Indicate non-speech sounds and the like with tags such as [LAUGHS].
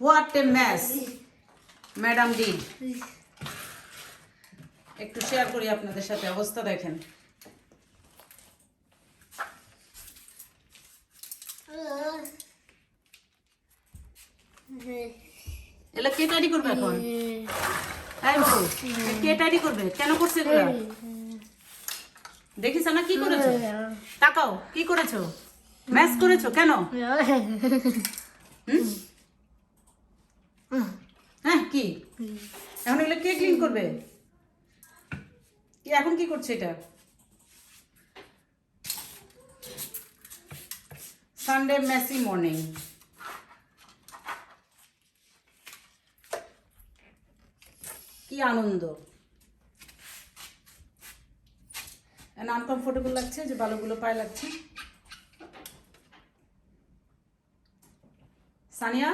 What a mass madam did একটু share করি আপনাদের সাথে অবস্থা দেখেন। এগুলো কে টাইডি করবে এখন? এই বাবু কে টাইডি করবে? কেন করছে এগুলো? দেখিস না কি করেছ? তাকাও কি করেছ? ম্যাচ করেছ? কেন? [LAUGHS] হুম? হ্যাঁ কি? এখন এগুলো কে ক্লিন করবে? কি, এখন কি করছে এটা? সানডে মেসি মর্নিং কি আনন্দ। আনকমফোর্টেবল লাগছে যে বালুগুলো পায়ে লাগছে। সানিয়া?